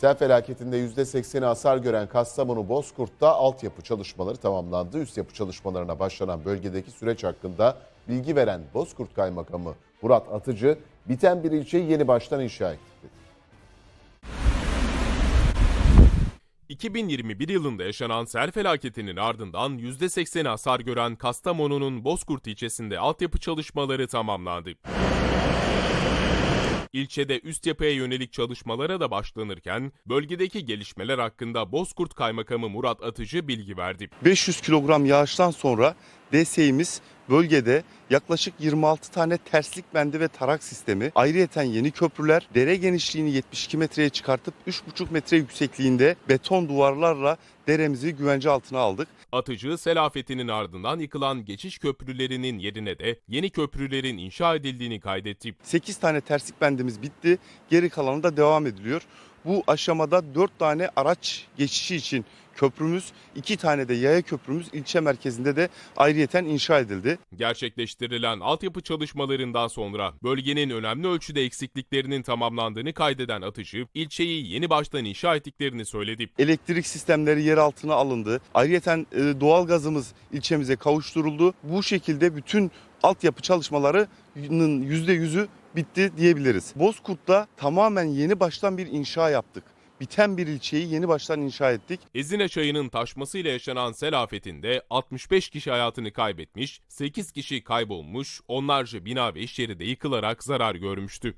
Sel felaketinde %80'i hasar gören Kastamonu Bozkurt'ta altyapı çalışmaları tamamlandı. Üst yapı çalışmalarına başlanan bölgedeki süreç hakkında bilgi veren Bozkurt Kaymakamı Murat Atıcı, biten bir ilçeyi yeni baştan inşa ettik dedi. 2021 yılında yaşanan sel felaketinin ardından %80 hasar gören Kastamonu'nun Bozkurt ilçesinde altyapı çalışmaları tamamlandı. İlçede üst yapıya yönelik çalışmalara da başlanırken bölgedeki gelişmeler hakkında Bozkurt Kaymakamı Murat Atıcı bilgi verdi. 500 kilogram yağıştan sonra DSİ'miz bölgede yaklaşık 26 tane terslik bendi ve tarak sistemi, ayrıyeten yeni köprüler, dere genişliğini 72 metreye çıkartıp 3,5 metre yüksekliğinde beton duvarlarla deremizi güvence altına aldık. Atıcı sel afetinin ardından yıkılan geçiş köprülerinin yerine de yeni köprülerin inşa edildiğini kaydetti. 8 tane terslik bendimiz bitti, geri kalanı da devam ediliyor. Bu aşamada 4 tane araç geçişi için köprümüz, 2 tane de yaya köprümüz ilçe merkezinde de ayrıyeten inşa edildi. Gerçekleştirilen altyapı çalışmalarından sonra bölgenin önemli ölçüde eksikliklerinin tamamlandığını kaydeden Atıcı, ilçeyi yeni baştan inşa ettiklerini söyledi. elektrik sistemleri yer altına alındı. Ayrıca doğal gazımız ilçemize kavuşturuldu. Bu şekilde bütün altyapı çalışmalarının %100'ü bitti diyebiliriz. Bozkurt'ta tamamen yeni baştan bir inşa yaptık. Biten bir ilçeyi yeni baştan inşa ettik. Ezine çayının taşmasıyla yaşanan sel afetinde 65 kişi hayatını kaybetmiş, 8 kişi kaybolmuş, onlarca bina ve iş yeri de yıkılarak zarar görmüştü.